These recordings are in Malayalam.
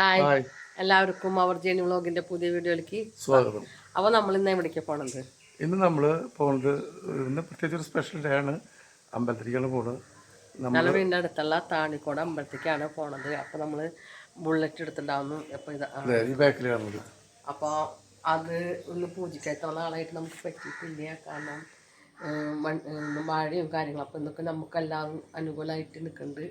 ഹായ്. എല്ലാവർക്കും അവർ ജേണി വ്ളോഗിന്റെ പുതിയ വീഡിയോയിലേക്ക് സ്വാഗതം. അപ്പൊ നമ്മൾ ഇന്ന് എവിടേക്ക് പോണത്? ഇന്ന് നമ്മൾ പോണത് ഇന്ന് പ്രത്യേകിച്ച് ഒരു സ്പെഷ്യൽ ഡേ ആണ്. അമ്പലത്തിലേക്ക് ആണ് നമ്മൾ ഞങ്ങളുടെ വീടിന്റെ അടുത്തുള്ള താണിക്കോട് അമ്പലത്തേക്കാണ് പോണത്. അപ്പൊ നമ്മൾ ബുള്ളറ്റ് എടുത്തിട്ടുണ്ടാവുന്നു. അപ്പൊ ഇത് കാണുന്നത്. അത് ഒന്ന് പൂജിക്കാത്ത നാളായിട്ട് നമുക്ക് പറ്റിയിട്ടില്ല കാരണം മഴയും കാര്യങ്ങളും. അപ്പൊ ഇന്നൊക്കെ നമുക്കെല്ലാം അനുകൂലമായിട്ട് നിൽക്കുന്നുണ്ട്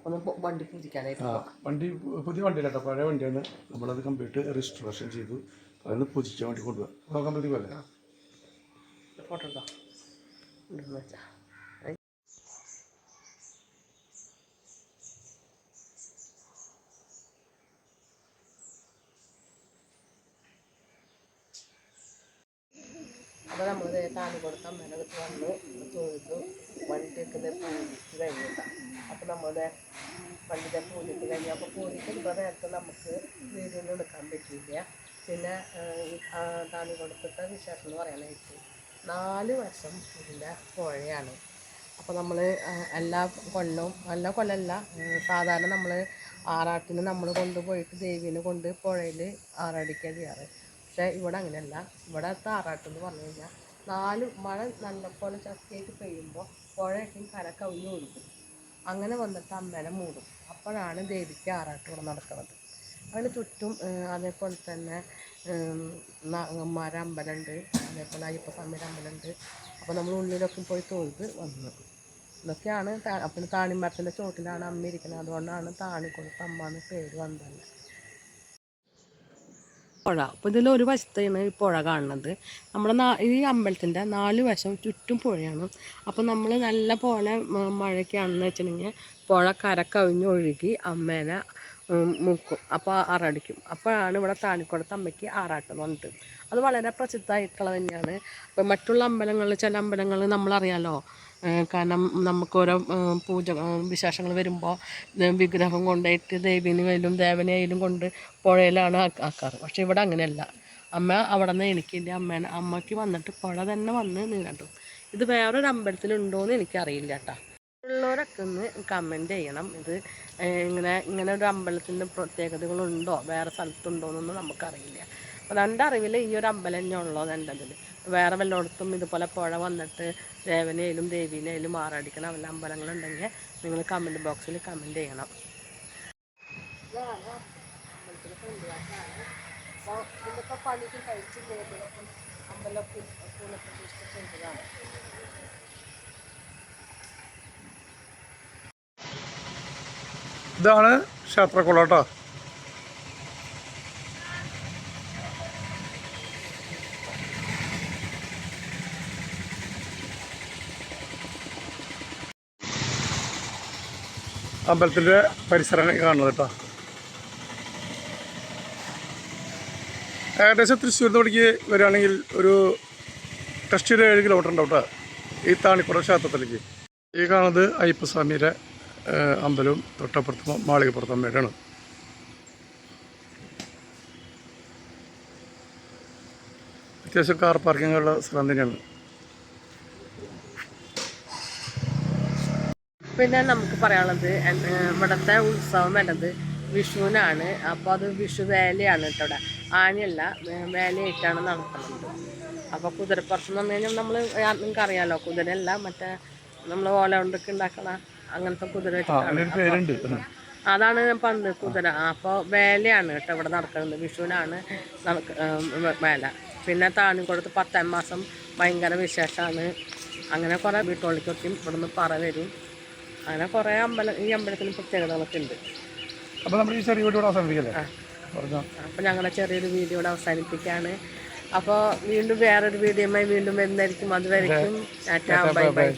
അപ്പൊ നമുക്ക് വണ്ടി പൂജിക്കാനായിട്ട് ആ വണ്ടി പുതിയ വണ്ടിയല്ല കേട്ടോ. പഴയ വണ്ടിയാണ്. നമ്മളത് കംപ്ലീറ്റ് രജിസ്ട്രേഷൻ ചെയ്തു. അതൊന്ന് പൂജിക്കാൻ വേണ്ടി കൊണ്ടുപോകാം നോക്കാൻ പോലെ. ഫോട്ടോ എടുക്കാം അപ്പോൾ നമ്മൾ താലി കൊടുത്ത അമ്മേനടുത്ത് വന്ന്. തൊഴുതു. വണ്ടിക്ക് പൂജിച്ച് കഴിഞ്ഞിട്ടാണ് അപ്പോൾ നമ്മുടെ വണ്ടിയുടെ പൂജിച്ച് കഴിഞ്ഞു. അപ്പോൾ പൂജിക്ക് ഇപ്പോൾ നേരത്തെ നമുക്ക് വീഡിയോ എടുക്കാൻ പറ്റിയില്ല. പിന്നെ താലി കൊടുത്തിട്ട വിശേഷം എന്ന് പറയാനായിട്ട് നാല് വർഷം ഇതിന്റെ പുഴയാണ്. അപ്പോൾ നമ്മൾ എല്ലാ കൊല്ലവും എല്ലാ കൊല്ലമല്ല സാധാരണ നമ്മൾ ആറാട്ടിന് നമ്മൾ കൊണ്ടുപോയിട്ട് ദേവീനെ കൊണ്ട് പുഴയിൽ ആറാടിക്കുക ചെയ്യാറ്. പക്ഷേ ഇവിടെ അങ്ങനെയല്ല. ഇവിടെ താറാട്ടെന്ന് പറഞ്ഞു കഴിഞ്ഞാൽ നാല് മഴ നല്ലപോലെ ശക്തിയായിട്ട് പെയ്യുമ്പോൾ പുഴയൊക്കെ കര കവിഞ്ഞ് ഒഴുകും. അങ്ങനെ വന്നിട്ട് അമ്മേനെ മൂടും. അപ്പോഴാണ് ദേവിക്ക് ആറാട്ട് ഇവിടെ നടക്കുന്നത്. അതിന് ചുറ്റും അതേപോലെ തന്നെ അമ്പലമുണ്ട്. അതേപോലെ അയ്യപ്പസ്വാമിയുടെ അമ്പലമുണ്ട്. അപ്പോൾ നമ്മൾ ഉള്ളിലൊക്കെ പോയി തൊഴുത് വന്നു. ഇതൊക്കെയാണ് അപ്പം താണിമരത്തിന്റെ ചോട്ടിലാണ് അമ്മ ഇരിക്കുന്നത്. അതുകൊണ്ടാണ് താണിക്കൊടുത്ത് അമ്മ എന്ന് പേര് വന്നത്. പുഴ. അപ്പോൾ ഇതിൽ ഒരു വശത്താണ് ഈ പുഴ കാണുന്നത്. നമ്മുടെ നാ ഈ അമ്പലത്തിന്റെ നാല് വശം ചുറ്റും പുഴയാണ്. അപ്പോൾ നമ്മൾ നല്ല പോലെ മഴയൊക്കെ മഴയ്ക്കാണെന്ന് വെച്ചിട്ടുണ്ടെങ്കിൽ പുഴ കര കവിഞ്ഞ് ഒഴുകി അമ്മേനെ മുക്കും. അപ്പോൾ ആറടിക്കും. അപ്പോഴാണ് ഇവിടെ താണിക്കുളത്ത് അമ്മയ്ക്ക് ആറാട്ട് എന്ന് അത് വളരെ പ്രസിദ്ധമായിട്ടുള്ളത് തന്നെയാണ്. അപ്പോൾ മറ്റുള്ള അമ്പലങ്ങളിൽ ചില അമ്പലങ്ങളിൽ നമ്മളറിയാലോ കാരണം നമുക്ക് ഓരോ പൂജ വിശേഷങ്ങൾ വരുമ്പോൾ വിഗ്രഹം കൊണ്ടായിട്ട് ദേവീനെയായാലും ദേവനെയായാലും കൊണ്ട് പുഴയിലാണ് ആക്ക- ആക്കാറ്. പക്ഷേ ഇവിടെ അങ്ങനെയല്ല. അമ്മ അവിടെ നിന്ന് എനിക്കില്ല. അമ്മേനെ അമ്മയ്ക്ക് വന്നിട്ട് പുഴ തന്നെ വന്ന് നീണ്ടു ഇത് വേറൊരു അമ്പലത്തിലുണ്ടോയെന്ന് എനിക്കറിയില്ല കേട്ടോ. ഉള്ളവരൊക്കെ ഒന്ന് കമന്റ് ചെയ്യണം. ഇത് ഇങ്ങനെ ഇങ്ങനെ ഒരു അമ്പലത്തിന്റെ പ്രത്യേകതകളുണ്ടോ? വേറെ സ്ഥലത്തുണ്ടോ എന്നൊന്നും നമുക്കറിയില്ല. അപ്പോൾ എന്റെ അറിവിൽ ഈ ഒരു അമ്പലം തന്നെ ഉള്ളത് എന്റെ അതിൽ വേറെ വല്ലയിടത്തും ഇതുപോലെ പുഴ വന്നിട്ട് ദേവനേലും ദേവീനേലും മാറടിക്കണം വല്ല അമ്പലങ്ങളുണ്ടെങ്കിൽ നിങ്ങൾ കമന്റ് ബോക്സിൽ കമന്റ് ചെയ്യണം. പണിക്ക് ചെയ്തതാണ് ഇതാണ് ക്ഷേത്രക്കുളം കേട്ടോ. അമ്പലത്തിന്റെ പരിസരമാണ് കാണുന്നത് കേട്ടോ. ഏകദേശം തൃശ്ശൂർ പഠിക്ക് വരികയാണെങ്കിൽ ഒരു ടെസ്റ്റ് ഏഴ് കിലോമീറ്റർ ഉണ്ടാവും കേട്ടോ ഈ താണിക്കുട ക്ഷേത്രത്തിലേക്ക്. ഈ കാണുന്നത് അയ്യപ്പസ്വാമിയുടെ അമ്പലവും തൊട്ടപ്പുറത്ത് മാളികപ്പുറത്ത് അമ്മയുടെയാണ് അത്യാവശ്യം കാർ പാർക്കിങ്ങുള്ള സ്ഥലം തന്നെയാണ്. പിന്നെ നമുക്ക് പറയാനുള്ളത് ഇവിടുത്തെ ഉത്സവം വരുന്നത് വിഷുവിനാണ്. അപ്പോൾ അത് വിഷു വേലയാണ് കേട്ടോ ഇവിടെ. ആനയല്ല വേലയായിട്ടാണ് നടത്തുന്നത്. അപ്പോൾ കുതിരപ്പുറത്ത് നിന്ന് കഴിഞ്ഞാൽ നമ്മൾ നിങ്ങൾക്ക് അറിയാലോ കുതിരയല്ല മറ്റേ നമ്മൾ ഓല കൊണ്ടൊക്കെ ഉണ്ടാക്കണ അങ്ങനത്തെ കുതിര അതാണ് പേരുണ്ട്. അതാണ് പന്ത് കുതിര. അപ്പോൾ വേലയാണ് കേട്ടോ ഇവിടെ നടക്കുന്നത്. വിഷുവിനാണ് വേല. പിന്നെ താണിക്കൊടുത്ത് പത്താം മാസം ഭയങ്കര വിശേഷമാണ്. അങ്ങനെ കുറേ വീട്ടുള്ളിക്കൊക്കെ ഇവിടുന്ന് പറ വരും. അങ്ങനെ കുറേ അമ്പലം ഈ അമ്പലത്തിന് പ്രത്യേകതകളൊക്കെ ഉണ്ട്. അപ്പോൾ നമ്മൾ ഈ ചെറിയ വീഡിയോ അവസാനിപ്പിക്കല്ലേ? അപ്പോൾ ഞങ്ങളുടെ ചെറിയൊരു വീഡിയോ ഇവിടെ അവസാനിപ്പിക്കുകയാണ് അപ്പോൾ വീണ്ടും വേറൊരു വീഡിയോയുമായി വീണ്ടും വരുന്നതായിരിക്കും. അതുവരെയും ബൈ ബൈ.